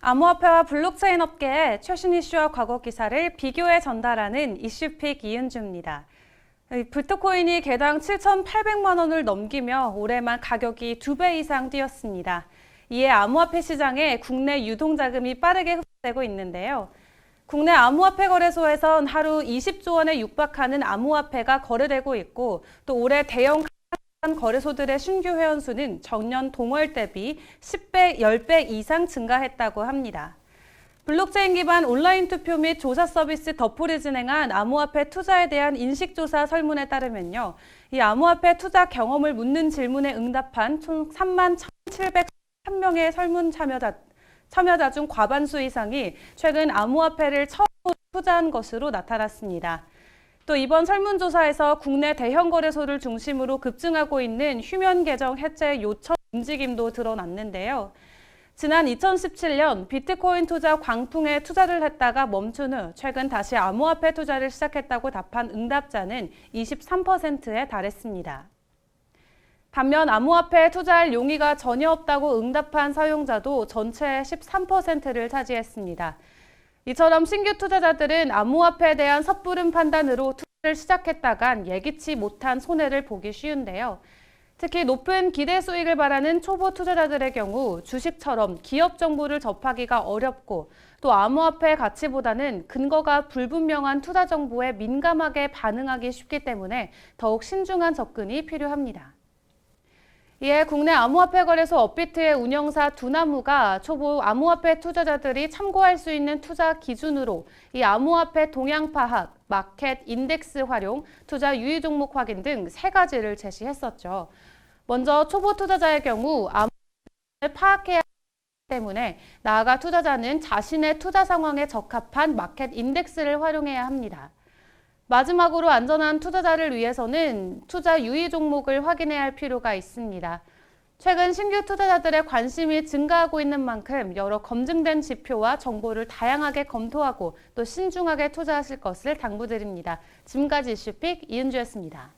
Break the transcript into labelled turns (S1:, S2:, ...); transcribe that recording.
S1: 암호화폐와 블록체인 업계의 최신 이슈와 과거 기사를 비교해 전달하는 이슈픽 이은주입니다. 이 비트코인이 개당 7,800만 원을 넘기며 올해만 가격이 두 배 이상 뛰었습니다. 이에 암호화폐 시장에 국내 유동 자금이 빠르게 흡수되고 있는데요. 국내 암호화폐 거래소에선 하루 20조 원에 육박하는 암호화폐가 거래되고 있고 또 올해 대형 거래소들의 신규 회원 수는 전년 동월 대비 10배, 10배 이상 증가했다고 합니다. 블록체인 기반 온라인 투표 및 조사 서비스 더풀이 진행한 암호화폐 투자에 대한 인식조사 설문에 따르면요. 이 암호화폐 투자 경험을 묻는 질문에 응답한 총 3만 1,703명의 설문 참여자, 참여자 중 과반수 이상이 최근 암호화폐를 처음으로 투자한 것으로 나타났습니다. 또 이번 설문조사에서 국내 대형 거래소를 중심으로 급증하고 있는 휴면 계정 해제 요청 움직임도 드러났는데요. 지난 2017년 비트코인 투자 광풍에 투자를 했다가 멈춘 후 최근 다시 암호화폐 투자를 시작했다고 답한 응답자는 23%에 달했습니다. 반면 암호화폐에 투자할 용의가 전혀 없다고 응답한 사용자도 전체의 13%를 차지했습니다. 이처럼 신규 투자자들은 암호화폐에 대한 섣부른 판단으로 투자를 시작했다간 예기치 못한 손해를 보기 쉬운데요. 특히 높은 기대 수익을 바라는 초보 투자자들의 경우 주식처럼 기업 정보를 접하기가 어렵고 또 암호화폐 가치보다는 근거가 불분명한 투자 정보에 민감하게 반응하기 쉽기 때문에 더욱 신중한 접근이 필요합니다. 이에 국내 암호화폐 거래소 업비트의 운영사 두나무가 초보 암호화폐 투자자들이 참고할 수 있는 투자 기준으로 이 암호화폐 동향 파악, 마켓 인덱스 활용, 투자 유의 종목 확인 등 세 가지를 제시했었죠. 먼저 초보 투자자의 경우 암호화폐를 파악해야 때문에 나아가 투자자는 자신의 투자 상황에 적합한 마켓 인덱스를 활용해야 합니다. 마지막으로 안전한 투자자를 위해서는 투자 유의 종목을 확인해야 할 필요가 있습니다. 최근 신규 투자자들의 관심이 증가하고 있는 만큼 여러 검증된 지표와 정보를 다양하게 검토하고 또 신중하게 투자하실 것을 당부드립니다. 지금까지 이슈픽 이은주였습니다.